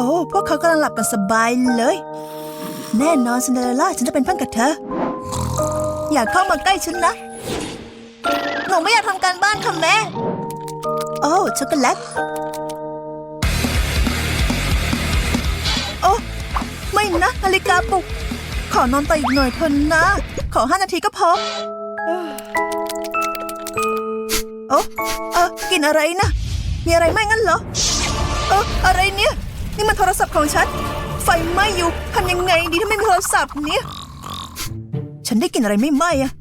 โอ้พวกเขากำลังหลับกันสบายเลย แน่นอนซินเดอเรลล่าฉันจะเป็นเพื่อนกับเธอ อย่าเข้ามาใกล้ฉันนะ หนูไม่อยากทำการบ้านค่ะแม่ โอ้ช็อกโกแลตโอ้ไม่นะนาฬิกาปลุก ขอนอนต่ออีกหน่อยเถอะนะ ขอห้านาทีก็พอโอ้เออกินอะไรนะ มีอะไรไหมงั้นเหรอ เอออะไรเนี่ย นี่มันโทรศัพท์ของฉัน ไฟไหม้อยู่ทำยังไงดีถ้าไม่มีโทรศัพท์เนี่ย ฉันได้กลินอะไรไม่ไหม้อะ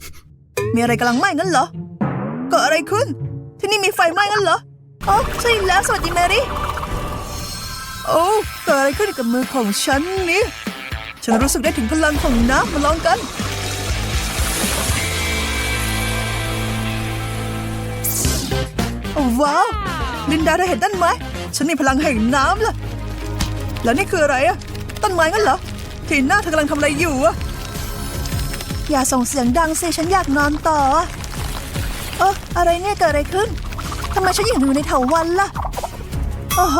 มีอะไรกำลังไหม้งั้นเหรอ เกิดอะไรขึ้น ที่นี่มีไฟไหม้งั้นเหรออ๋อใช่แล้วสวัสดีแมรี่ โอ้เกิดอะไรขึ้นกับมือของฉันนี่ ฉันรู้สึกได้ถึงพลังของน้ำมาลองกัน ว้าว ลินดาเธอเห็นต้นไหม ฉันมีพลังแห่งน้ำล่ะ แล้วนี่คืออะไรอะต้นไม้งั้นเหรอทีน่าเธอกำลังทำอะไรอยู่อะอย่าส่งเสียงดังสิฉันอยากนอนต่อเอออะไรเนี่ยเกิดอะไรขึ้นทำไมฉันยังอยู่ในเถาวันล่ะโอ้โห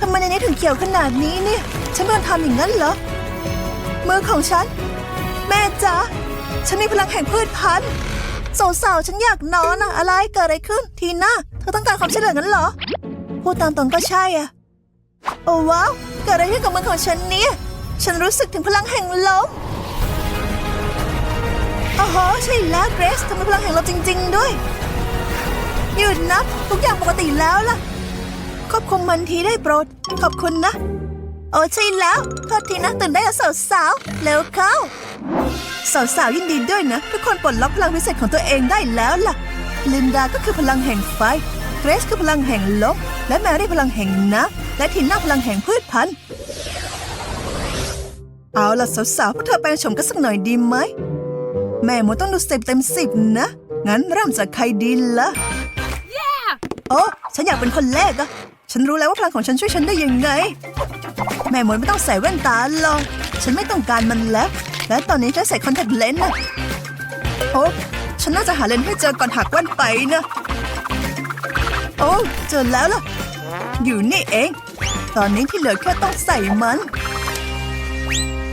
ทำไมในนี้ถึงเขียวขนาดนี้เนี่ย ฉันโดนทำอย่างนั้นเหรอมือของฉัน แม่จ๋าฉันมีพลังแห่งพืชพันธุ์สาวๆฉันอยากนอนอะอะไรเกิดอะไรขึ้น ทีน่าเธอต้องการความช่วยเหลืองั้นเหรอ พูดตามตรงก็ใช่อะโอ้ว้าว เกิดอะไรขึ้นกับมือของฉันเนี่ย ฉันรู้สึกถึงพลังแห่งลมโอ้โหใช่แล้วเกรซทำเธอมีพลังแห่งลมจริง ๆ ด้วย หยุดนะ ทุกอย่างปกติแล้วล่ะควบคุมมันทีได้โปรด ขอบคุณนะ โอ้ใช่แล้ว โทษทีนะตื่นได้แล้วสาวๆเร็วเข้า สาวๆยินดีด้วยนะ ทุกคนปลดล็อกพลังพิเศษของตัวเองได้แล้วล่ะ ลินดาก็คือพลังแห่งไฟ เกรซคือพลังแห่งลมและแมรี่พลังแห่งน้ำและทินน่าพลังแห่งพืชพันธุ์เอาล่ะสาวๆพวกเธอไปชมกันสักหน่อยดีไหม แม่หมดต้องดูสิบเต็มสิบนะ งั้นเริ่มจากใครดีละ่ะโอ้ฉันอยากเป็นคนแรกอะฉันรู้แล้วว่าพลังของฉันช่วยฉันได้ยังไง แม่หมดไม่ต้องใส่แว่นตาหรอกฉันไม่ต้องการมันแล้ว และตอนนี้ฉันใส่คอนแทคเลนส์นะโอ้ฉันน่าจะหาเลนส์ให้เจอก่อนหักแว่นไปนะโอ้เจอแล้วล่ะ อยู่นี่เอง ตอนนี้ที่เหลือแค่ต้องใส่มัน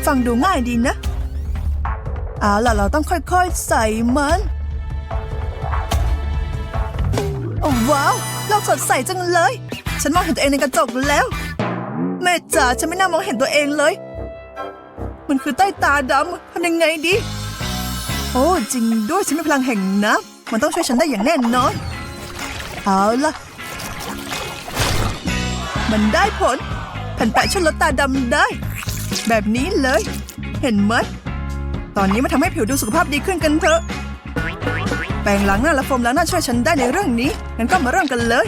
ฟังดูง่ายดีนะ เอาล่ะเราต้องค่อยๆใส่มันโอ้ว้าวโลกสดใสจังเลย ฉันมองเห็นตัวเองในกระจกแล้วแม่จ๋าฉันไม่น่ามองเห็นตัวเองเลย มันคือใต้ตาดำทำยังไงดี โอ้จริงด้วยฉันมีพลังแห่งน้ำมันต้องช่วยฉันได้อย่างแน่นอน เอาล่ะ มันได้ผลแผ่นแปะช่วยลดตาดำได้ แบบนี้เลย เห็นไหมตอนนี้มาทำให้ผิวดูสุขภาพดีขึ้นกันเถอะ แปรงล้างหน้าและโฟมล้างหน้าช่วยฉันได้ในเรื่องนี้ งั้นก็มาเริ่มกันเลย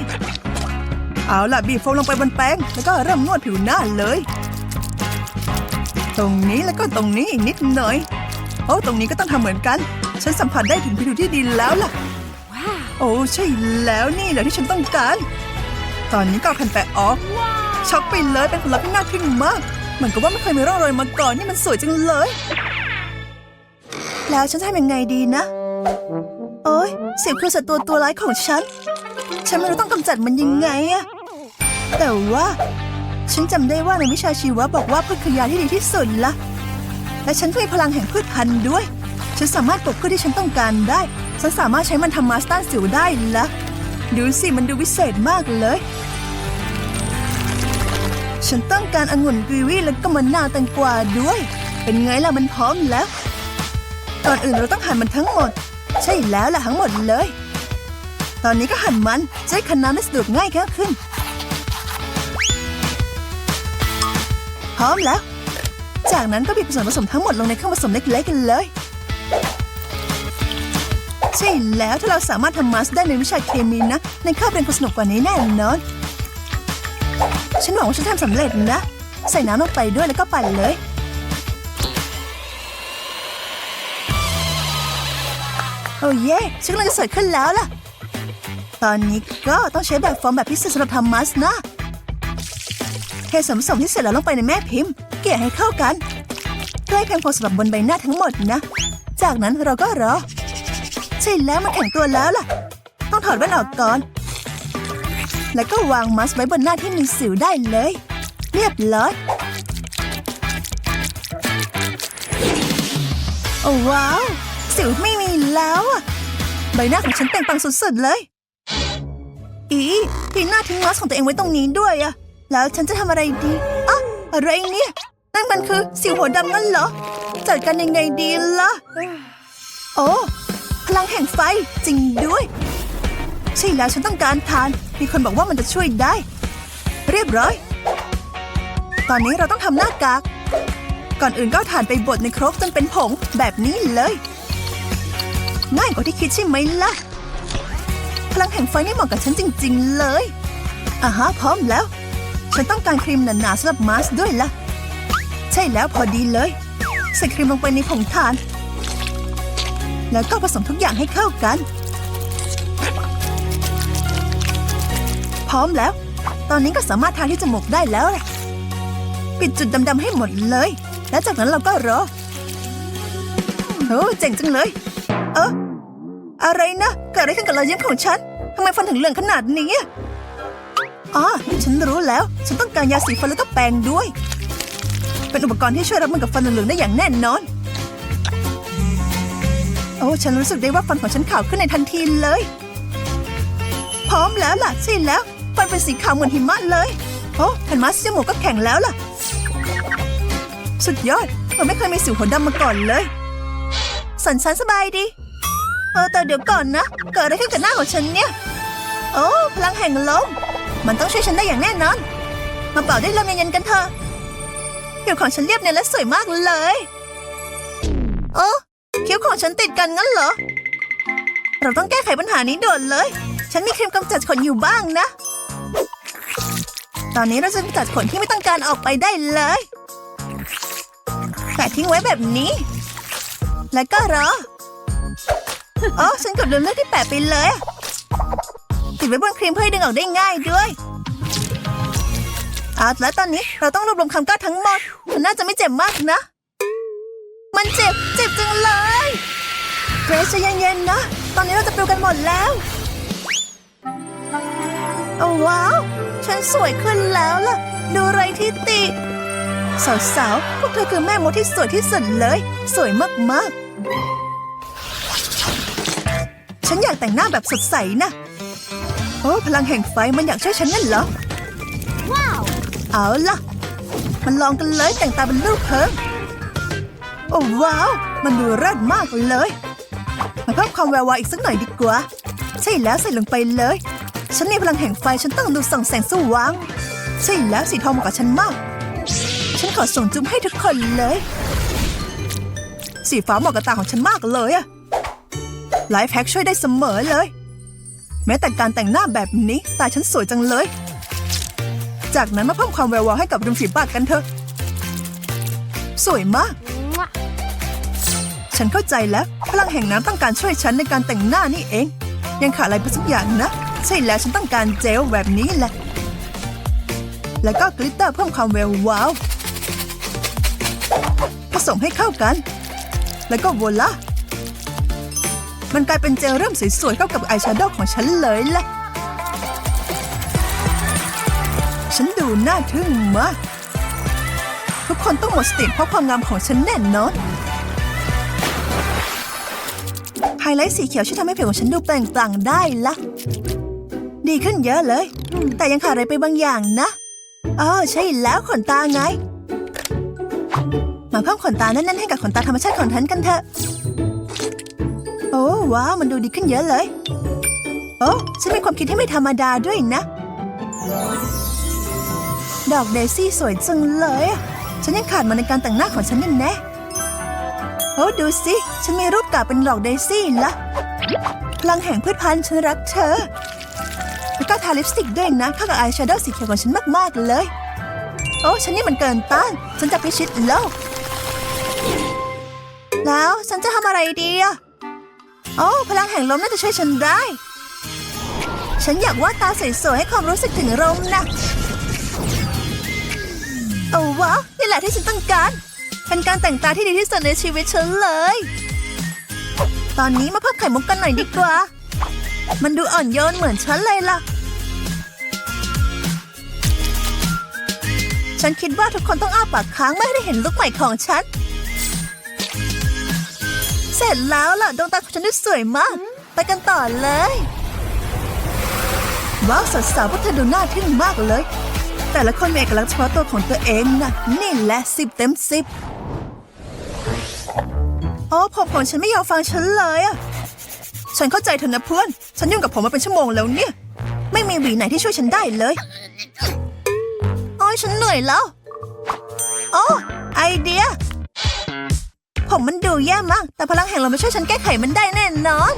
เอาล่ะบีบโฟมลงไปบนแป้งแล้วก็เริ่มนวดผิวหน้าเลย ตรงนี้แล้วก็ตรงนี้อีกนิดหน่อย โอ้ตรงนี้ก็ต้องทำเหมือนกัน ฉันสัมผัสได้ถึงผิวที่ดีแล้วล่ะ โอ้ใช่แล้วนี่แหละที่ฉันต้องการ ตอนนี้ก็เอาแผ่นแปะออกช็อกไปเลยเป็นผลลัพธ์ที่น่าทึ่งมากเหมือนกับว่าไม่เคยมีร่องรอยมาก่อนนี่มันสวยจังเลย แล้วฉันจะทำยังไงดีนะ โอ้ยสิวคือศัตรูตัวร้ายของฉัน ฉันไม่รู้ต้องกำจัดมันยังไงอะแต่ว่าฉันจำได้ว่าในวิชาชีวะบอกว่าพืชคือยาที่ดีที่สุดละและฉันก็มีพลังแห่งพืชพันธุ์ด้วย ฉันสามารถปลูกพืชที่ฉันต้องการได้ ฉันสามารถใช้มันทำมาสต้านสิวได้ละดูสิมันดูวิเศษมากเลย ฉันต้องการองุ่นกีวีและก็มะนาวแตงกวาด้วย เป็นไงล่ะมันพร้อมแล้วก่อนอื่นเราต้องหั่นมันทั้งหมด ใช่แล้วล่ะทั้งหมดเลย ตอนนี้ก็หั่นมันจะได้คั้นน้ำได้สะดวกง่ายแค่ขึ้น พร้อมแล้ว จากนั้นก็บีบส่วนผสมทั้งหมดลงในเครื่องผสมเล็กๆกันเลย ใช่แล้วถ้าเราสามารถทำมาสได้ในวิชาเคมีนะ ในคาบเรียนคงสนุกกว่านี้แน่นอน ฉันหวังว่าฉันทำสำเร็จนะ ใส่น้ำลงไปด้วยแล้วก็ปั่นเลย โอ้เย่ฉันกำลังจะสวยขึ้นแล้วล่ะ ตอนนี้ก็ต้องใช้แบบฟอร์มแบบพิเศษสำหรับทำมัสนะเทส่วนผสมที่เสร็จแล้วลงไปในแม่พิมพ์ เกลี่ยให้เข้ากันเพื่อให้เพียงพอสำหรับบนใบหน้าทั้งหมดนะ จากนั้นเราก็รอ ใช่แล้วมันแข็งตัวแล้วล่ะ ต้องถอดแว่นออกก่อน แล้วก็วางมัสไว้บนหน้าที่มีสิวได้เลย เรียบร้อย โอ้ว้าว สิวไม่มีแล้วอะใบหน้าของฉันเปล่งปลังสุดๆเลย อีทีหน้าทิ้งมาสของตัวเองไว้ตรงนี้ด้วยอะแล้วฉันจะทำอะไรดีอะอะไรเนี่ยนั่นมันคือสิวหัวดำงั้นเหรอ จัดการยังไงดีล่ะ โอ้ ลังแห่งไฟจริงด้วย ใช่แล้วฉันต้องการทาน มีคนบอกว่ามันจะช่วยได้ เรียบร้อย ตอนนี้เราต้องทำหน้ากาก ก่อนอื่นก็เอาถ่านไปบดในครกจนเป็นผงแบบนี้เลยง่ายกว่าที่คิดใช่ไหมล่ะ พลังแห่งไฟนี่เหมาะกับฉันจริง ๆ เลยอ่าฮะพร้อมแล้ว ฉันต้องการครีมหนาๆสำหรับมาสด้วยล่ะ ใช่แล้วพอดีเลย ใส่ครีมลงไปในผงถ่าน แล้วก็ผสมทุกอย่างให้เข้ากัน พร้อมแล้ว ตอนนี้ก็สามารถทาที่จมูกได้แล้วล่ะปิดจุดดำๆให้หมดเลย แล้วจากนั้นเราก็รอโอ้เจ๋งจังเลย เอออะไรนะเกิดอะไรขึ้นกับรอยยิ้มของฉันทำไมฟันถึงเหลืองขนาดนี้อ๋อฉันรู้แล้ว ฉันต้องการยาสีฟันแล้วก็แปรงด้วย เป็นอุปกรณ์ที่ช่วยรับมือกับฟันเหลืองได้อย่างแน่นอน อ้ฉันรู้สึกได้ว่าฟันของฉันขาวขึ้นในทันทีเลย พร้อมแล้วล่ะใช่แล้ว ฟันเป็นสีขาวเหมือนหิมะเลย โอ้แผ่นมาสจมูกก็แข็งแล้วล่ะ สุดยอดเราไม่เคยมีสิวหัวดำมาก่อนเลย สันสันสบายดี เออแต่เดี๋ยวก่อนนะ เกิดอะไรขึ้นกับหน้าของฉันเนี่ย โอ้พลังแห่งลมมันต้องช่วยฉันได้อย่างแน่นอน มาเป่าด้วยลมเย็นๆกันเถอะผิวของฉันเรียบเนียนและสวยมากเลย โอ้ คิ้วของฉันติดกันงั้นเหรอ เราต้องแก้ไขปัญหานี้ด่วนเลย ฉันมีครีมกำจัดขนอยู่บ้างนะ ตอนนี้เราจะกำจัดขนที่ไม่ต้องการออกไปได้เลยแปะทิ้งไว้แบบนี้ แล้วก็รออ๋อฉันกดลืมเลือกที่แปะไปเลย ติดไว้บนครีมเพื่อดึงออกได้ง่ายด้วยเอาและตอนนี้เราต้องรวบรวมคำกล้าทั้งหมด มันน่าจะไม่เจ็บมากนะ มันเจ็บ เจ็บจังเลยเกรซใจเย็นๆนะ ตอนนี้เราจะปลิวกันหมดแล้ว โอ้ว้าว ฉันสวยขึ้นแล้วล่ะ ดูไรที่ติดสาวๆ พวกเธอคือแม่มดที่สวยที่สุดเลย สวยมากๆ ฉันอยากแต่งหน้าแบบสดใสนะ โอ้พลังแห่งไฟมันอยากช่วยฉันนั่นเหรอ ว้าว เอาล่ะ มันลองกันเลยแต่งตาเป็นลูกเพิง โอ้ว้าว มันดูเลิศมากเลยมาเพิ่มความแวววาวอีกสักหน่อยดีกว่า ใช่แล้วใส่ลงไปเลย ฉันมีพลังแห่งไฟฉันต้องดูส่องแสงสว่าง ใช่แล้วสีทองเหมาะกับฉันมาก ฉันขอส่งจุ๊บให้ทุกคนเลย สีฟ้าเหมาะกับตาของฉันมากเลยอะไลฟ์แพ็กช่วยได้เสมอเลย แม้แต่การแต่งหน้าแบบนี้ตาฉันสวยจังเลย จากนั้นมาเพิ่มความแวววาวให้กับริมฝีปากกันเถอะ สวยมาก ฉันเข้าใจแล้ว พลังแห่งน้ำต้องการช่วยฉันในการแต่งหน้านี่เอง ยังขาดอะไรไปสักอย่างนะ ใช่แล้วฉันต้องการเจลแบบนี้แหละ แล้วก็กลิตเตอร์เพิ่มความแวววาวผสมให้เข้ากัน แล้วก็โวล่ามันกลายเป็นเจลเริ่มสวยๆเข้ากับอายแชโดว์ของฉันเลยแหละฉันดูน่าทึ่งมาก ทุกคนต้องหมดสติเพราะความงามของฉันแน่นอน ไฮไลท์สีเขียวช่วยทำให้ผิวของฉันดูเปล่งปลั่งได้ละ ดีขึ้นเยอะเลย แต่ยังขาดอะไรไปบางอย่างนะอ๋อใช่แล้วขนตาไง มาเพิ่มขนตาแน่นๆให้กับขนตาธรรมชาติของฉันกันเถอะ โอ้ว้าวมันดูดีขึ้นเยอะเลย โอ้ฉันมีความคิดที่ไม่ธรรมดาด้วยนะ ดอกเดซี่สวยจังเลย ฉันยังขาดมันในการแต่งหน้าของฉันแน่แน่ๆ โอ้ดูสิ ฉันมีรูปกาเป็นดอกเดซี่ละพลังแห่งพืชพันธุ์ฉันรักเธอ แล้วก็ทาลิปสติกด้วยนะ เข้ากับอายแชโดว์สีเขียวของฉันมาก ๆ เลย โอ้ ฉันนี่มันเกินต้าน ฉันจะพิชิตโลก แล้วฉันจะทำอะไรดีอะโอ้พลังแห่งลมน่าจะช่วยฉันได้ ฉันอยากวาดตาสวยๆให้ความรู้สึกถึงลมนะ โอ้ว้าวนี่แหละที่ฉันต้องการ เป็นการแต่งตาที่ดีที่สุดในชีวิตฉันเลย ตอนนี้มาพิ่มไข่มุกกันหน่อยดีกว่า มันดูอ่อนโยนเหมือนฉันเลยล่ะ ฉันคิดว่าทุกคนต้องอ้าปากค้างไม่ได้เห็นลุคใหม่ของฉัน เสร็จแล้วล่ะดวงตาของฉันดูสวยมาก ไปกันต่อเลย ว้าวสาวๆพวกเธอดูน่าทึ่งมากเลย แต่ละคนมีเอกลักษณ์เฉพาะตัวของตัวเองนะนี่แหละสิบเต็มสิบโอ้ผมของฉันไม่ยอมฟังฉันเลยอะฉันเข้าใจเธอนะเพื่อน ฉันยุ่งกับผมมาเป็นชั่วโมงแล้วเนี่ย ไม่มีหวีไหนที่ช่วยฉันได้เลยโอ้ยฉันเหนื่อยแล้วโอ้ไอเดีย ผมมันดูแย่มาก แต่พลังแห่งลมมาช่วยฉันแก้ไขมันได้แน่นอน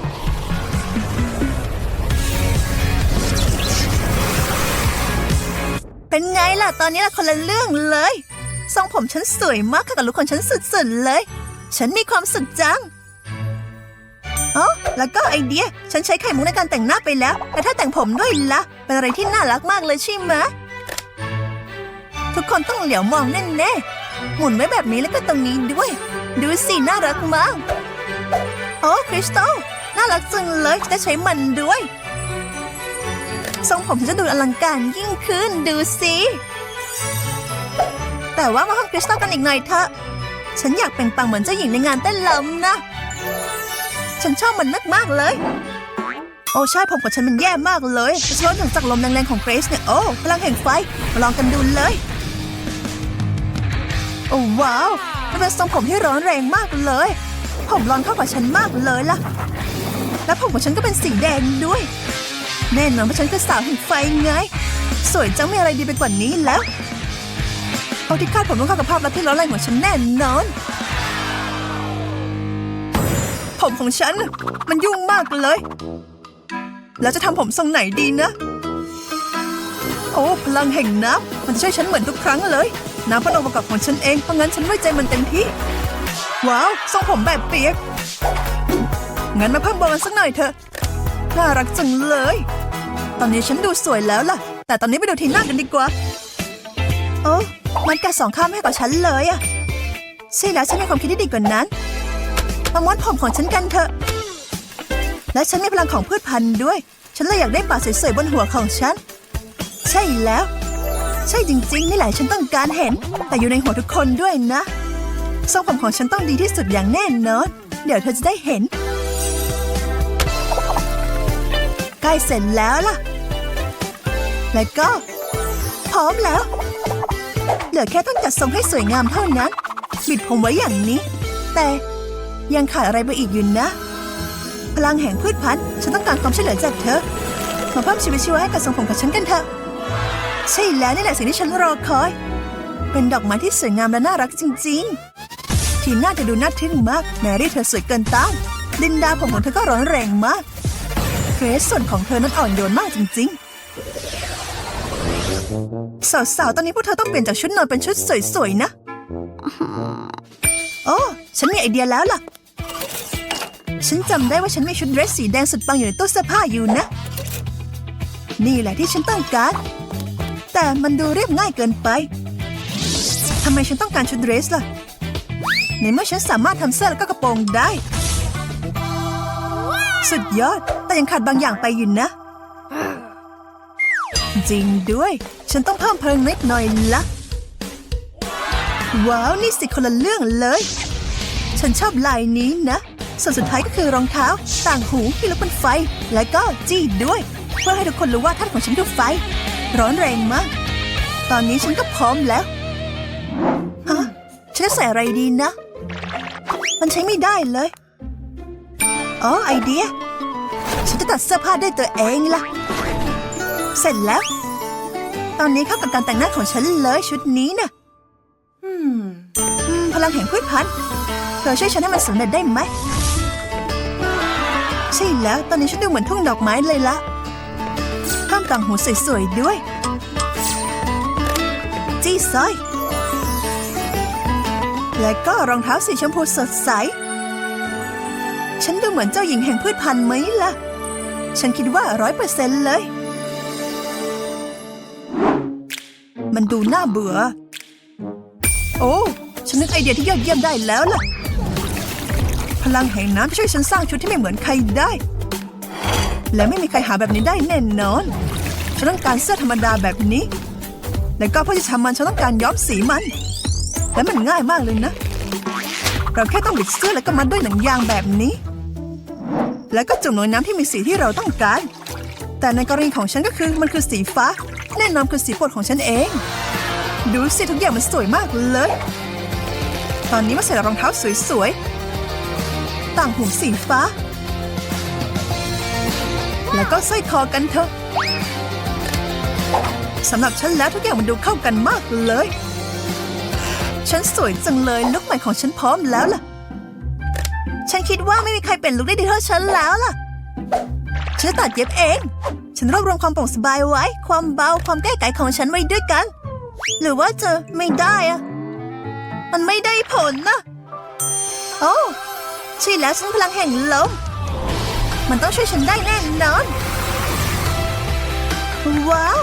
ล่ะตอนนี้ละคนละเรื่องเลยทรงผมฉันสวยมากค่ะกับลุคของฉันสุดๆเลย ฉันมีความสุขจังอ๋อแล้วก็ไอเดีย ฉันใช้ไข่มุกในการแต่งหน้าไปแล้ว แต่ถ้าแต่งผมด้วยละ่ะ เป็นอะไรที่น่ารักมากเลยใช่ไหมทุกคนต้องเหลียวมองแน่ๆหมุนไว้แบบนี้แล้วก็ตรงนี้ด้วย ดูสิน่ารักมากโอ้คริสตัลน่ารักจังเลยจะใช้มันด้วยทรงผมจะดูอลังการยิ่งขึ้นดูสิ แต่ว่ามาห้องคริสตัลกันอีกหน่อยเถอะ ฉันอยากเป็นปังเหมือนเจ้าหญิงในงานเต้นลำนะ ฉันชอบมันมากๆเลย โอ้ใช่ผมของฉันมันแย่มากเลยเฉพาะหลังจากลมแรงๆของเกรซเนี่ยโอ้พลังแห่งไฟมาลองกันดูเลย โอ้ว้าวมันเป็นทรงผมที่ร้อนแรงมากเลย ผมร้อนเข้ากับฉันมากเลยล่ะ และผมของฉันก็เป็นสีแดงด้วย แน่นอนเพราะฉันคือสาวแห่งไฟไง สวยจังไม่อะไรดีไปกว่านี้แล้ว เอาที่คาดผมต้องเข้ากับภาพลักษณ์ที่ร้อนแรงของฉันแน่นอน ผมของฉัน มันยุ่งมากเลย แล้วจะทำผมทรงไหนดีนะ โอ้ พลังแห่งน้ำมันช่วยฉันเหมือนทุกครั้งเลย น้ำเป็นองค์ประกอบของฉันเอง เพราะงั้นฉันไว้ใจมันเต็มที่ ว้าว ทรงผมแบบเปียก งั้นมาเพิ่มโบนัสสักหน่อยเถอะ น่ารักจังเลย ตอนนี้ฉันดูสวยแล้วล่ะ แต่ตอนนี้ไปดูทีหน้ากันดีกว่า โอ้ มันกัดสองข้ามให้กับฉันเลยอะใช่แล้วฉันมีความคิดที่ดีกว่านั้นมาม้วนผมของฉันกันเถอะ และฉันมีพลังของพืชพันธุ์ด้วย ฉันเลยอยากได้ป่าสวยๆบนหัวของฉัน ใช่แล้ว ใช่จริงๆ นี่แหละฉันต้องการเห็น แต่อยู่ในหัวทุกคนด้วยนะทรงผมของฉันต้องดีที่สุดอย่างแน่นอน เดี๋ยวเธอจะได้เห็น ใกล้เสร็จแล้วล่ะ แล้วก็ พร้อมแล้ว เหลือแค่ต้องจัดทรงให้สวยงามเท่านั้น บิดผมไว้อย่างนี้ แต่ยังขาดอะไรไปอีกอยู่นะ พลังแห่งพืชพันธุ์ฉันต้องการความช่วยเหลือจากเธอ มาเพิ่มชีวิตชีวาให้กับทรงผมของฉันกันเถอะ ใช่แล้วนี่แหละสิ่งที่ฉันรอคอย เป็นดอกไม้ที่สวยงามและน่ารักจริง ๆ ทีน่าจะดูน่าทึ่งมาก แมรี่เธอสวยเกินต้านลินดาผมของเธอก็ร้อนแรงมากเกรซส่วนของเธอนั้นอ่อนโยนมากจริง ๆ สาวๆ ตอนนี้พวกเธอต้องเปลี่ยนจากชุดนอนเป็นชุดสวยๆ นะ โอ้ ฉันมีไอเดียแล้วล่ะ ฉันจำได้ว่าฉันมีชุดเดรสสีแดงสุดปังอยู่ในตู้เสื้อผ้าอยู่นะ นี่แหละที่ฉันต้องการ แต่มันดูเรียบง่ายเกินไป ทำไมฉันต้องการชุดเดรสล่ะ ในเมื่อฉันสามารถทำเสื้อแล้วก็กระโปรงได้ สุดยอด แต่ยังขาดบางอย่างไปอยู่นะจ ริงด้วย ฉันต้องเพิ่มเพลิงนิดหน่อยละว้าวนี่สิคนละเรื่องเลย ฉันชอบลายนี้นะ ส่วนสุดท้ายก็คือรองเท้า ต่างหูที่ลุกเป็นไฟ และก็จี้ด้วย เพื่อให้ทุกคนรู้ว่าท่านของฉันคือไฟ ร้อนแรงมาก ตอนนี้ฉันก็พร้อมแล้วฮะฉันจะใส่อะไรดีนะ มันใช้ไม่ได้เลย อ๋อไอเดีย ฉันจะตัดเสื้อผ้าด้วยตัวเองล่ะ เสร็จแล้ว ตอนนี้เข้ากับการแต่งหน้าของฉันเลยชุดนี้น่ะอืมพลังแห่งพืชพันธุ์เธอช่วยฉันให้มันสำเร็จได้ไหม ใช่แล้ว ตอนนี้ฉันดูเหมือนทุ่งดอกไม้เลยละเพิ่มต่างหูสวยๆด้วย จี้สร้อย และก็รองเท้าสีชมพูสดใส ฉันดูเหมือนเจ้าหญิงแห่งพืชพันธุ์ไหมล่ะ ฉันคิดว่าร้อยเปอร์เซ็นต์เลย มันดูน่าเบื่อ โอ้ ฉันนึกไอเดียที่ยอดเยี่ยมได้แล้วล่ะ พลังแห่งน้ำช่วยฉันสร้างชุดที่ไม่เหมือนใครได้ และไม่มีใครหาแบบนี้ได้แน่นอน ฉันต้องการเสื้อธรรมดาแบบนี้ แล้วก็เพื่อจะทำมันฉันต้องการย้อมสีมัน และมันง่ายมากเลยนะ เราแค่ต้องบิดเสื้อแล้วก็มัดด้วยหนังยางแบบนี้ แล้วก็จุ่มลงน้ำที่มีสีที่เราต้องการ แต่ในกรณีของฉันก็คือมันคือสีฟ้า น่นอนคือสีโปรดของฉันเอง ดูสิทุกอย่างมันสวยมากเลย ตอนนี้มาใส่รองเท้าสวยๆ ต่างหูสีฟ้า แล้วก็สร้อยคอกันเถอะสำหรับฉันแล้วทุกอย่างมันดูเข้ากันมากเลย ฉันสวยจังเลยลุคใหม่ของฉันพร้อมแล้วล่ะ ฉันคิดว่าไม่มีใครเป็นลุคได้ดีเท่าฉันแล้วล่ะ ฉันตัดเย็บเอง ฉันรวบรวมความโปร่งสบายไว้ ความเบาความแก้ไขของฉันไว้ด้วยกัน หรือว่าจะไม่ได้อะมันไม่ได้ผลนะโอ้ใช่แล้วฉันพลังแห่งลมมันต้องช่วยฉันได้แน่นอน ว้าว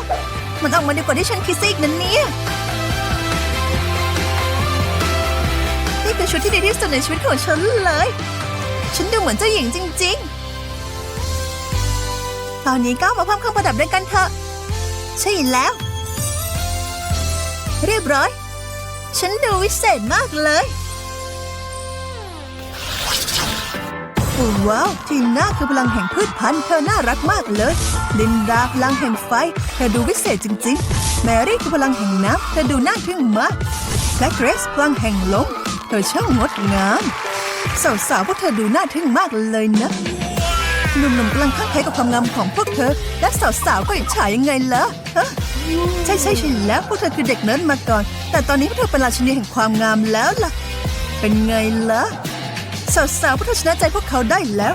มันออกมาดีกว่าที่ฉันคิดซะอีกนะเนี่ยนี่คือชุดที่ดีที่สุดในชีวิตของฉันเลย ฉันดูเหมือนเจ้าหญิงจริง ๆ ตอนนี้ก็มาเพิ่มเครื่องประดับด้วยกันเถอะ ใช่แล้ว เรียบร้อย ฉันดูวิเศษมากเลยว้าวทีน่าคือพลังแห่งพืชพันธุ์เธอน่ารักมากเลย ลินดาพลังแห่งไฟ เธอดูวิเศษจริงๆ แมรี่คือพลังแห่งน้ำเธอดูน่าทึ่งมากและเกรซพลังแห่งลมเธอช่างงดงามสาวๆพวกเธอดูน่าทึ่งมากเลยนะ หนุ่มๆกำลังข้างใครกับความงามของพวกเธอ และสาวๆก็อิจฉายังไงล่ะฮะใช่ใช่ใช่แล้วพวกเธอคือเด็กเนิร์ดมาก่อน แต่ตอนนี้พวกเธอเป็นราชินีแห่งความงามแล้วล่ะ เป็นไงล่ะสาวๆพวกเธอชนะใจพวกเขาได้แล้ว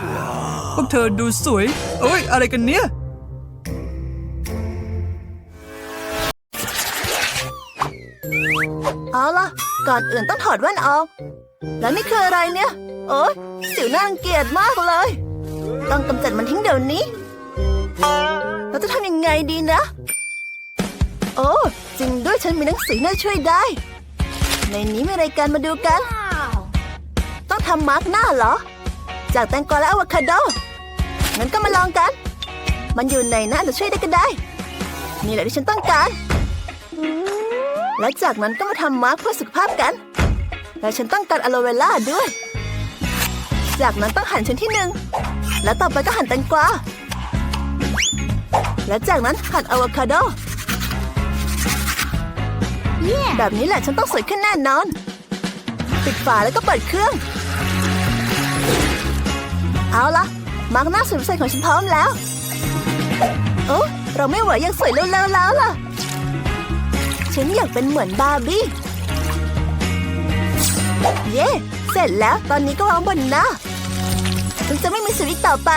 พวกเธอดูสวยโอ้ยอะไรกันเนี่ยเอาล่ะ ก่อนอื่นต้องถอดแว่นออก แล้วนี่คืออะไรเนี่ย โอ๊ยสิวน่ารังเกียจมากเลย ต้องกำจัดมันทิ้งเดี๋ยวนี้ เราจะทำยังไงดีนะ โอ้จริงด้วยฉันมีหนังสือน่าช่วยได้ ในนี้มีรายการมาดูกัน ต้องทำมาร์กหน้าเหรอ จากแตงกวาและอะวคาโดงั้นก็มาลองกัน มันอยู่ในหนะจะช่วยได้ก็ได้ นี่แหละที่ฉันต้องการ และจากนั้นก็มาทำมาร์กเพื่อสุขภาพกัน และฉันต้องการอะโลเวล่าด้วย จากนั้นต้องหั่นชิ้นที่หนึ่ง และต่อไปก็หั่นแตงกวา และจากนั้นหั่นอะโวคาโดแบบนี้แหละฉันต้องสวยขึ้นแน่นอน ปิดฝาแล้วก็เปิดเครื่อง เอาละมาร์กหน้าสวยใสของฉันพร้อมแล้ว โอ้เราไม่ไหวยังสวยเร็วๆแล้วล่ะ ฉันอยากเป็นเหมือนบาร์บี้ เย่เสร็จแล้ว ตอนนี้ก็วางบนหน้า ฉันจะไม่มีสิวอีกต่อไป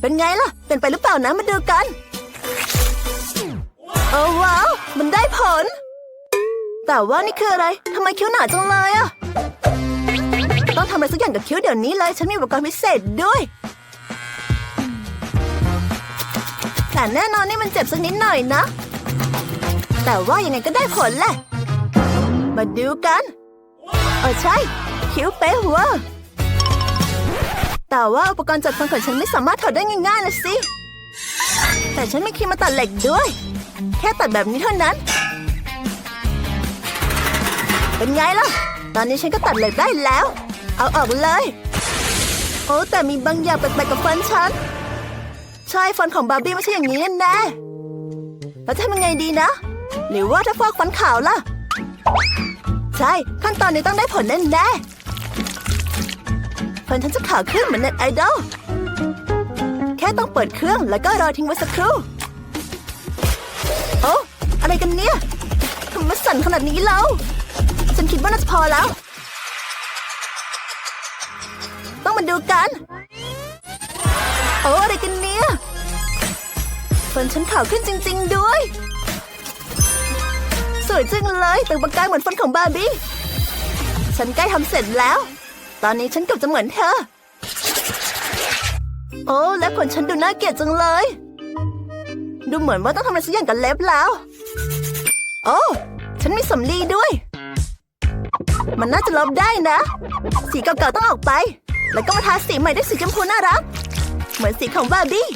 เป็นไงล่ะ เป็นไปหรือเปล่านะมาดูกัน โอ้ว้าว มันได้ผล แต่ว่านี่คืออะไรทำไมคิ้วหนาจังเลยอะต้องทำอะไรสักอย่างกับคิ้วเดี๋ยวนี้เลย ฉันมีอุปกรณ์พิเศษด้วย แต่แน่นอนนี่มันเจ็บสักนิดหน่อยนะ แต่ว่ายังไงก็ได้ผลแหละ มาดูกัน เออใช่ คิ้วเป๊ะหัว แต่ว่าอุปกรณ์จัดฟันของฉันไม่สามารถถอดได้ง่ายๆนะสิ แต่ฉันมีครีมมาตัดเหล็กด้วย แค่ตัดแบบนี้เท่านั้น เป็นไงล่ะ ตอนนี้ฉันก็ตัดเหล็กได้แล้ว เอาออกเลย โอ้แต่มีบางอย่างแปลกๆกับฟันฉัน ใช่ฟันของบาร์บี้ไม่ใช่อย่างนี้แน่แล้วจะทำยังไงดีนะ หรือว่าถ้าฟอกฟันขาวล่ะ ใช่ขั้นตอนนี้ต้องได้ผลแน่แน่ๆ ฟันฉันจะขาวขึ้นเหมือนเน็ตไอดอล แค่ต้องเปิดเครื่องแล้วก็รอทิ้งไว้สักครู่ โอ้อะไรกันเนี่ยทำไมสั่นขนาดนี้แล้ว ฉันคิดว่าน่าจะพอแล้ว ต้องมาดูกัน โอ้อะไรกันเนี่ยฟันฉันขาวขึ้นจริง ๆ ด้วย สวยจังเลยแต่งประกายเหมือนฟันของบาร์บี้ ฉันใกล้ทำเสร็จแล้ว ตอนนี้ฉันเกือบจะเหมือนเธอ โอ้และขนฉันดูน่าเกลียดจังเลย ดูเหมือนว่าต้องทำอะไรสักอย่างกับเล็บแล้ว โอ้ฉันมีสำลีด้วย มันน่าจะลบได้นะ สีเก่าๆต้องออกไป แล้วก็มาทาสีใหม่ด้วยสีชมพูน่ารัก เหมือนสีของบาร์บี้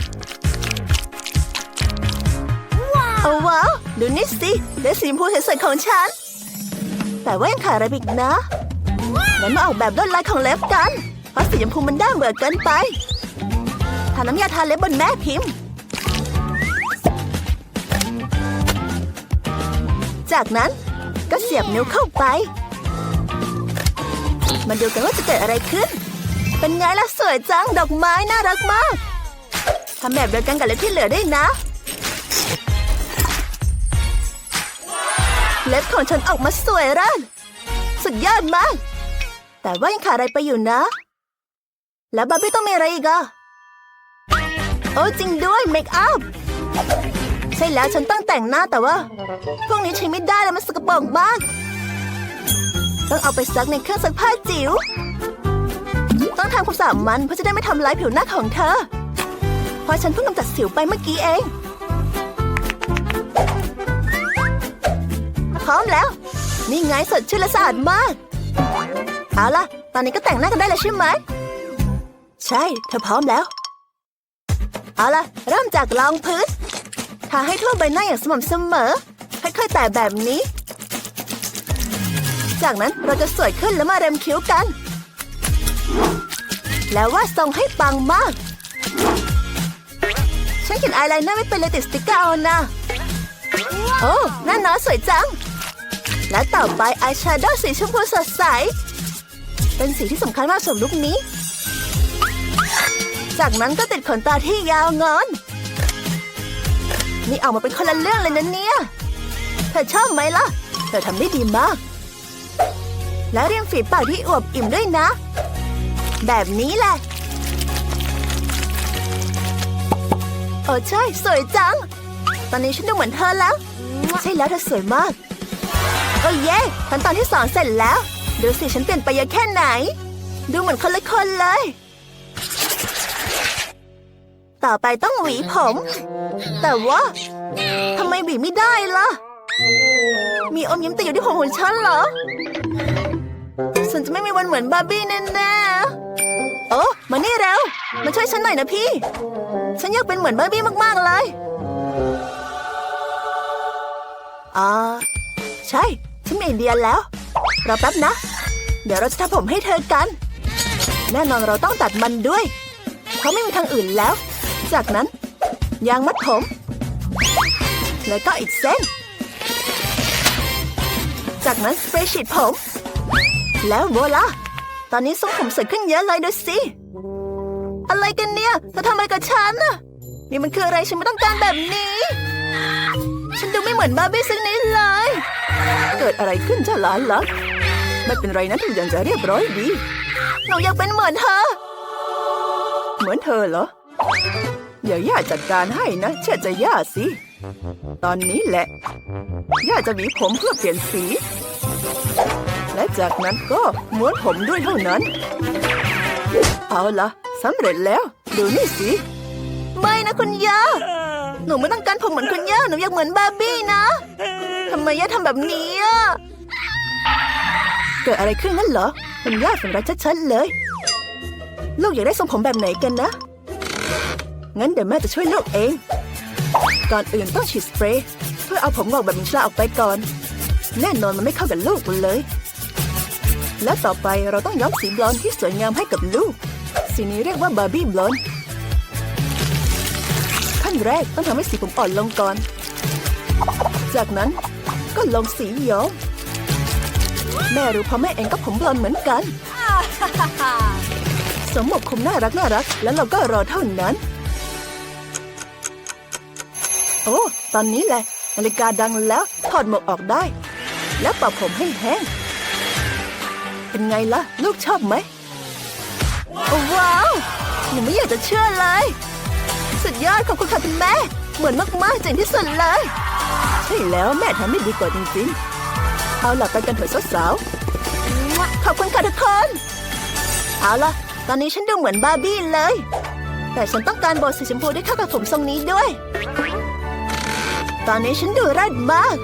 ว้าวโอ้ว้าวดูนี่สิได้สีชมพูสวยๆของฉัน แต่ว่ายังขาดอะไรอีกนะ งั้นมาออกแบบลวดลายของเล็บกัน เพราะสีชมพูมันด้าเบื่อเกินไป ทาน้ำยาทาเล็บบนแม่พิมพ์ จากนั้นก็เสียบนิ้วเข้าไป มาดูกันว่าจะเกิดอะไรขึ้น เป็นไงล่ะสวยจังดอกไม้น่ารักมากทำแบบเดียวกันกับเล็บที่เหลือได้วยนะ เล็บของฉันออกมาสวยร่านสุดยอดมาก แต่ว่ายังขาดอะไรไปอยู่นะ แล้วบาร์บี้ต้องมีอะไรอีกอะโอ้จริงด้วยเมคอัพใช่แล้วฉันต้องแต่งหน้าแต่ว่า พวกนี้ใช้ไม่ได้แล้วมันสกปรกมาก ต้องเอาไปซักในเครื่องซักผ้าจิ๋ว ต้องทำความสะอาดมันเพื่อจะได้ไม่ทำร้ายผิวหน้าของเธอ เพราะฉันเพิ่งกำจัดสิวไปเมื่อกี้เอง พร้อมแล้ว นี่ไงสดชื่นและสะอาดมาก เอาล่ะ ตอนนี้ก็แต่งหน้ากันได้แล้วใช่ไหม ใช่ เธอพร้อมแล้ว เอาล่ะ เริ่มจากรองพื้น ทาให้ทั่วใบหน้าอย่างสม่ำเสมอ ค่อยๆแต่แบบนี้ จากนั้นเราจะสวยขึ้นแล้วมาเร็มคิ้วกัน แล้วว่าทรงให้ปังมาก ฉันเขียนอายไลเนอร์ไม่เป็นเลยติดสติกเกอร์เอานะโอ้หน้าน้อสวยจัง และต่อไปอายแชโดว์สีชมพูสดใส เป็นสีที่สำคัญมากสำหรับลุคนี้ จากนั้นก็ติดขนตาที่ยาวงอนนี่ออกมาเป็นคนละเรื่องเลยนะเนี่ย เธอชอบไหมล่ะ เธอทำได้ดีมาก และเรียงฝีปากที่อวบอิ่มด้วยนะ แบบนี้แหละ โอ้ใช่ สวยจัง ตอนนี้ฉันดูเหมือนเธอแล้ว ใช่แล้วเธอสวยมาก โอ้เย่ขั้นตอนที่สองเสร็จแล้ว ดูสิฉันเปลี่ยนไปเยอะแค่ไหน ดูเหมือนคนละคนเลย ต่อไปต้องหวีผม แต่ว่าทำไมหวีไม่ได้ล่ะ มีอมยิ้มติดอยู่ที่ผมของฉันเหรอฉันจะไม่มีวันเหมือนบาร์บี้แน่ๆโอ้มานี่เร็วมาช่วยฉันหน่อยนะพี่ ฉันอยากเป็นเหมือนบาร์บี้มากๆเลยอ่าใช่ ฉันมีไอเดียแล้ว รอแป๊บนะ เดี๋ยวเราจะทำผมให้เธอกัน แน่นอนเราต้องตัดมันด้วย เพราะไม่มีทางอื่นแล้ว จากนั้นยางมัดผม แล้วก็อีกเส้น จากนั้นสเปรย์ฉีดผม แล้วโวลาตอนนี้ทรงผมสวยขึ้นเยอะเลยดูสิอะไรกันเนี่ยเธอทำอะไรกับฉันน่ะนี่มันคืออะไรฉันไม่ต้องการแบบนี้ ฉันดูไม่เหมือนบาร์บี้สักนิดเลย เกิดอะไรขึ้นเจ้าหลานเหรอไม่เป็นไรนะทุกอย่างจะเรียบร้อยดี หนูอยากเป็นเหมือนเธอ เหมือนเธอเหรอ เดี๋ยวย่าจัดการให้นะ เชื่อใจย่าสิ ตอนนี้แหละ ย่าจะหวีผมเพื่อเปลี่ยนสี และจากนั้นก็ม้วนผมด้วยเท่านั้น เอาละสำเร็จแล้ว ดูนี่สิ ไม่นะคุณย่า หนูไม่ต้องการผมเหมือนคุณย่าหนูอยากเหมือนบาร์บี้นะทำไมย่าทำแบบนี้อะเกิดอะไรขึ้นนั่นเหรอคุณย่าฝันร้ายชัดๆเลย ลูกอยากได้ทรงผมแบบไหนกันนะ งั้นเดี๋ยวแม่จะช่วยลูกเอง ก่อนอื่นต้องฉีดสเปรย์เพื่อเอาผมงอกแบบมิชลาออกไปก่อน แน่นอนมันไม่เข้ากับลูกเลย และต่อไปเราต้องย้อมสีบลอนด์ที่สวยงามให้กับลูก สีนี้เรียกว่าบาร์บี้บลอนด์ขั้น แรกต้องทำให้สีผมอ่อนลงก่อน จากนั้นก็ลงสีย้อมแม่รู้เพราะแม่เองก็ผมบลอนเหมือนกัน สมหมวกคุมน่ารักน่ารัก แล้วเราก็รอเท่านั้น โอ้ ตอนนี้แหละนาฬิกาดังแล้วถอดหมวกออกได้ แล้วเป่าผมให้แห้ง เป็นไงล่ะ ลูกชอบไหม ว้าวหนูไม่อยากจะเชื่อเลย สุดยอดขอบคุณค่ะคุณแม่ เหมือนมากๆเจ๋งที่สุดเลย ใช่แล้วแม่ทำไม่ดีกว่าจริงๆ เอาล่ะไปกันเถอะสาวๆขอบคุณค่ะทุกคนเอาล่ะ ตอนนี้ฉันดูเหมือนบาร์บี้เลย แต่ฉันต้องการโบสีชมพูที่เข้ากับผมทรงนี้ด้วย ตอนนี้ฉันดูรัดมาก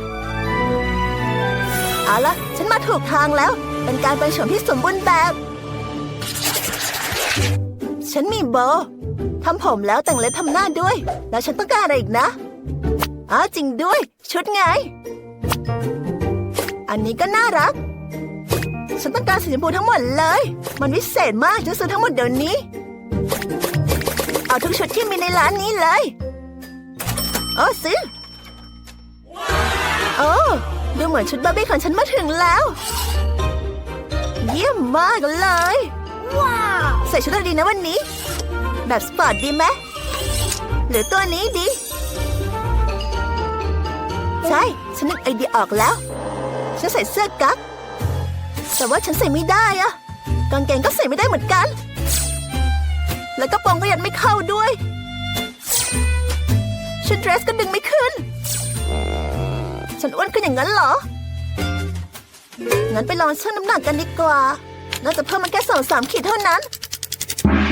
เอาล่ะ ฉันมาถูกทางแล้ว เป็นการไปชมที่สมบูรณ์แบบ ฉันมีโบทำผมแล้วแต่งเล็บทำหน้าด้วย แล้วฉันต้องการอะไรอีกนะอ๋อจริงด้วย ชุดไง อันนี้ก็น่ารัก ฉันต้องการสีชมพูทั้งหมดเลย มันวิเศษมากจะซื้อทั้งหมดเดี๋ยวนี้ เอาทุกชุดที่มีในร้านนี้เลยโอ้ซื้อโอ้ดูเหมือนชุดบาร์บี้ของฉันมาถึงแล้ว เยี่ยมมากเลย ว้าวใส่ชุดอะไรดีนะวันนี้ แบบสปอร์ตดีไหมหรือตัวนี้ดี ใช่ ฉันนึกไอเดียออกแล้ว ฉันใส่เสื้อกั๊กแต่ว่าฉันใส่ไม่ได้อะกางเกงก็ใส่ไม่ได้เหมือนกัน แล้วก็ปรงก็ยัดไม่เข้าด้วย ชุดเดรสก็ดึงไม่ขึ้น ฉันอ้วนขึ้นอย่างนั้นเหรอ งั้นไปลองชั่งน้ำหนักกันดีกว่า น่าจะเพิ่มมาแค่สองสามขีดเท่านั้น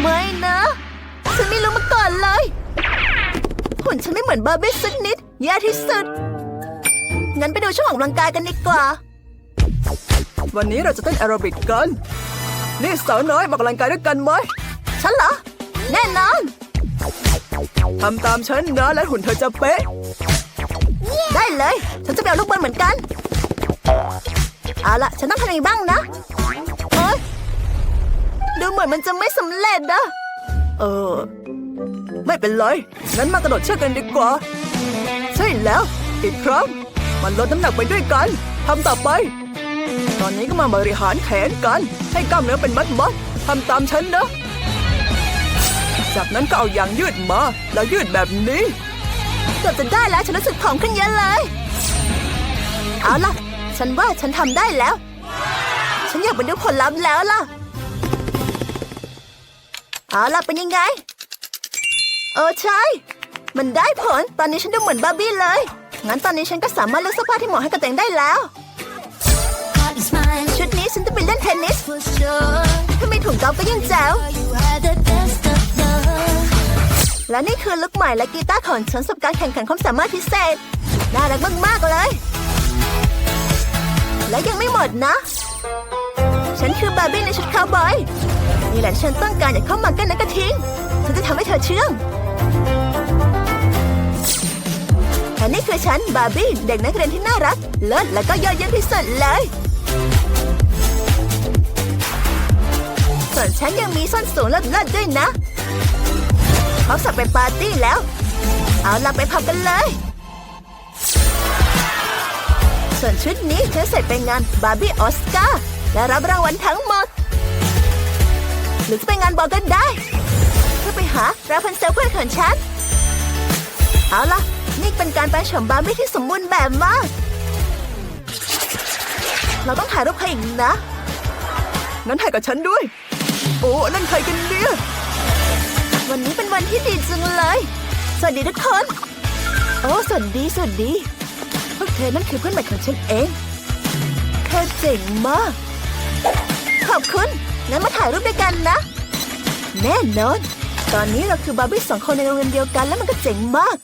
ไม่นะ ฉันไม่รู้มาก่อนเลยหุ่นฉันไม่เหมือนบาร์บี้สักนิด แย่ที่สุด งั้นไปดูช่วงออกกำลังกายกันดีกว่า วันนี้เราจะเต้นแอโรบิกกัน นี่สาวน้อยมาออกกำลังกายด้วยกันไหม ฉันเหรอ แน่นอน ทำตามฉันนะและหุ่นเธอจะเป๊ะ ได้เลย ฉันจะไปเอาลูกบอลเหมือนกัน เอาละฉันต้องทำยังไงบ้างนะเอ้ย ดูเหมือนมันจะไม่สำเร็จนะ เออ ไม่เป็นไร งั้นมากระโดดเชือกกันดีกว่า ใช่แล้ว อีกครั้ง มันลดน้ำหนักไปด้วยกัน ทำต่อไป ตอนนี้ก็มาบริหารแขนกัน ให้กล้ามเนื้อเป็นมัดมัดทำตามฉันนะ จากนั้นก็เอายางยืดมา แล้วยืดแบบนี้เกือบจะได้แล้วฉันรู้สึกผอมขึ้นเยอะเลย เอาล่ะ ฉันว่าฉันทำได้แล้ว ฉันอยากไปดูผลลัพธ์แล้วล่ะ เอาล่ะเป็นยังไง เออใช่ มันได้ผล ตอนนี้ฉันดูเหมือนบาร์บี้เลย งั้นตอนนี้ฉันก็สามารถเลือกเสื้อผ้าที่เหมาะให้กับตัวเองได้แล้ว ชุดนี้ฉันจะไปเล่นเทนนิส ถ้ามีถุงกอล์ฟก็ยิ่งแจ๋ว และนี่คือลุคใหม่และกีตาร์ของฉันสำหรับการแข่งขันความสามารถพิเศษ น่ารักมากๆเลย และยังไม่หมดนะ ฉันคือบาร์บี้ในชุดคาวบอย นี่แหละที่ฉันต้องการอย่าเข้ามากันนะกระทิงฉันจะทำให้เธอเชื่องและนี่คือฉัน บาร์บี้ เด็กนักเรียนที่น่ารัก เลิศและก็ยอดเยี่ยมที่สุดเลย ส่วนฉันยังมีส้นสูงเลิศๆด้วยนะเขาสับไปปาร์ตี้แล้ว เอาล่ะไปพับกันเลย ส่วนชุดนี้ฉันใส่ไปงานบาร์บี้ออสการ์และรับรางวัลทั้งหมด หรือจะไปงานบอกก็ได้ เพื่อไปหาราพันเซลเพื่อนของฉัน เอาล่ะ นี่เป็นการแปลงโฉมบาร์บี้ที่สมบูรณ์แบบมาก เราต้องถ่ายรูปใครอีกนะ งั้นถ่ายกับฉันด้วย โอ้นั่นใครกันเนี่ยวันนี้เป็นวันที่ดีจังเลย สวัสดีทุกคน โอ้สวัสดีสวัสดีพวกเธอนั่นคือเพื่อนใหม่ของฉันเอง เธอเจ๋งมาก ขอบคุณ งั้นมาถ่ายรูปด้วยกันนะ แน่นอน ตอนนี้เราคือบาร์บี้สองคนในโรงเรียนเดียวกันแล้วมันก็เจ๋งมาก